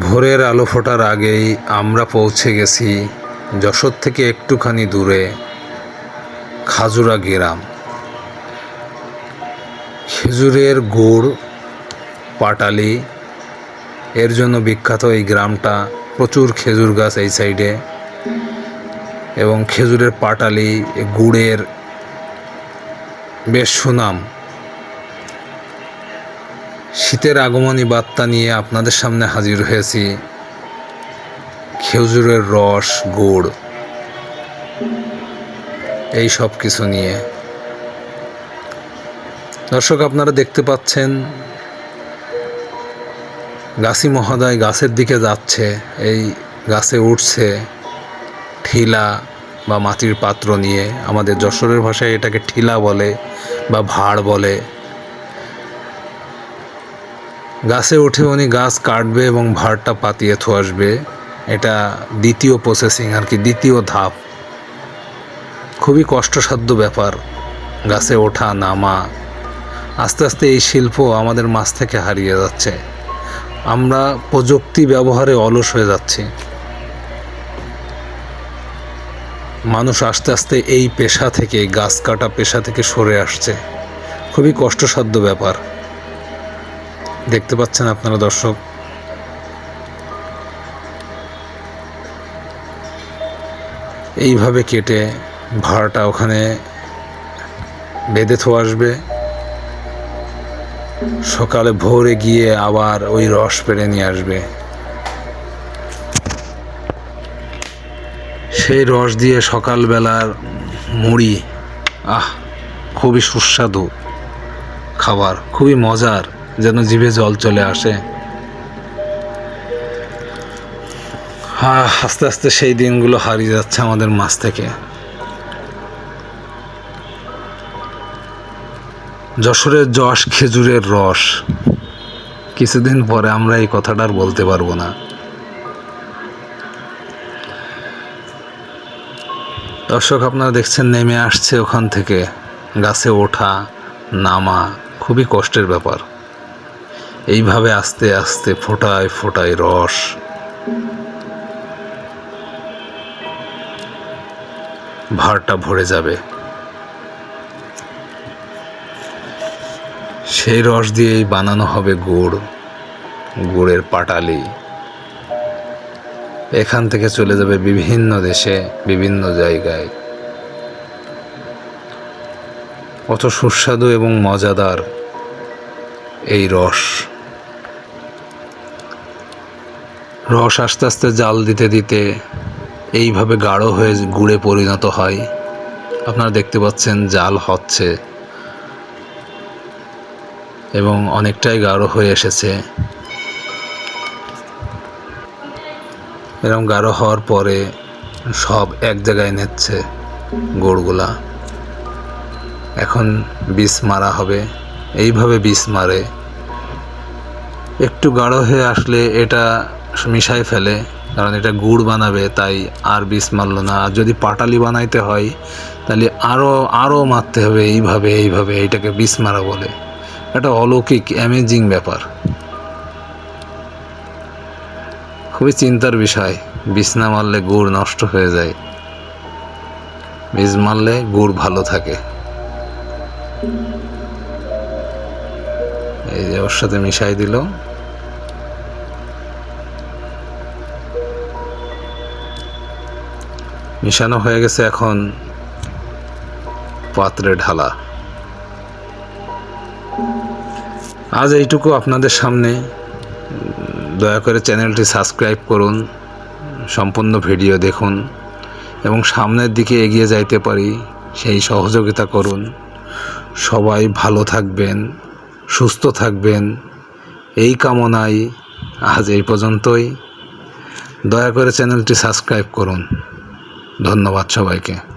ভোরের আলো ফোটার আগেই আমরা পৌঁছে গেছি যশোর থেকে একটুখানি দূরে খাজুরা গ্রাম। খেজুরের গুড়, পাটালি, এর জন্য বিখ্যাত এই গ্রামটা, প্রচুর খেজুর গাছ এই সাইডে। এবং খেজুরের পাটালি গুড়ের বেশ সুনাম। শীতের আগমনী বার্তা নিয়ে আপনাদের সামনে হাজির হয়েছি। খেজুরের রস, গুড়, এই সব কিছু নিয়ে। দর্শক, আপনারা দেখতে পাচ্ছেন, গাছি মহোদয় গাছের দিকে যাচ্ছে, এই গাছে উঠছে ঠিলা বা মাটির পাত্র নিয়ে। আমাদের যশোরের ভাষায় এটাকে ঠিলা বলে বা ভাড় বলে। গাছে উঠে উনি গাছ কাটবে এবং ভারটা পাতিয়ে থো আসবে এটা দ্বিতীয় প্রসেসিং আর কি, দ্বিতীয় ধাপ। খুবই কষ্টসাধ্য ব্যাপার গাছে ওঠা, নামা। আস্তে আস্তে এই শিল্প আমাদের মাছ থেকে হারিয়ে যাচ্ছে। আমরা প্রযুক্তি ব্যবহারে অলস হয়ে যাচ্ছি। মানুষ আস্তে আস্তে এই পেশা থেকে, গাছ কাটা পেশা থেকে সরে আসছে। খুবই কষ্টসাধ্য ব্যাপার। দেখতে পাচ্ছেন আপনারা দর্শক। এইভাবে কেটে ভাড়াটা ওখানে বেঁধে থো আসবে। সকালে ভোরে গিয়ে আবার ওই রস পেড়ে নিয়ে আসবে। সেই রস দিয়ে সকালবেলার মুড়ি, আহ, খুবই সুস্বাদু খাবার, খুবই মজার। যেন জিভে জল চলে আসে। আস্তে আস্তে সেই দিনগুলো হারিয়ে যাচ্ছে আমাদের মাছ থেকে। যশোরের যশ, খেজুরের রস। কিছুদিন পরে আমরা এই কথাটা আর বলতে পারব না। দর্শক, আপনারা দেখছেন নেমে আসছে ওখান থেকে। গাছে ওঠা, নামা, খুবই কষ্টের ব্যাপার। এইভাবে আস্তে আস্তে ফোটায় ফোটায় রস। ভারটা ভরে যাবে। সেই রস দিয়েই বানানো হবে গুড়, গুড়ের পাটালি। এখান থেকে চলে যাবে বিভিন্ন দেশে, বিভিন্ন জায়গায়। কত সুস্বাদু এবং মজাদার এই রস। রস আস্তে আস্তে জাল দিতে দিতে এইভাবে গাঢ় হয়ে গুড়ে পরিণত হয়। আপনারা দেখতে পাচ্ছেন জাল হচ্ছে এবং অনেকটাই গাঢ় হয়ে এসেছে। এরকম গাঢ় হওয়ার পরে সব এক জায়গায় নিচ্ছে গুড়গুলা। এখন বিষ মারা হবে। এইভাবে বিষ মারে। একটু গাঢ় হয়ে আসলে এটা মিশাই ফেলে, কারণ এটা গুড় বানাবে, তাই আর বিষ মারলো না। আর যদি পাটালি বানাইতে হয়, তাহলে আরও আরও মারতে হবে, এইভাবে এইভাবে, এইটাকে বিষ মারা বলে। এটা অলৌকিক অ্যামেজিং ব্যাপার। খুবই চিন্তার বিষয় বিষ না মারলে গুড় নষ্ট হয়ে যায়। বীজ মারলে গুড় ভালো থাকে। এই যে ওর সাথে মিশাই দিল। মিশানো হয়ে গেছে এখন পাত্রে ঢালা। আজ এইটুকু আপনাদের সামনে। দয়া করে চ্যানেলটি সাবস্ক্রাইব করুন, সম্পূর্ণ ভিডিও দেখুন এবং সামনের দিকে এগিয়ে যাইতে পারি, সেই সহযোগিতা করুন। সবাই ভালো থাকবেন, সুস্থ থাকবেন। এই কামনায় আজ এই পর্যন্তই। দয়া করে চ্যানেলটি সাবস্ক্রাইব করুন। ধন্যবাদ সবাইকে।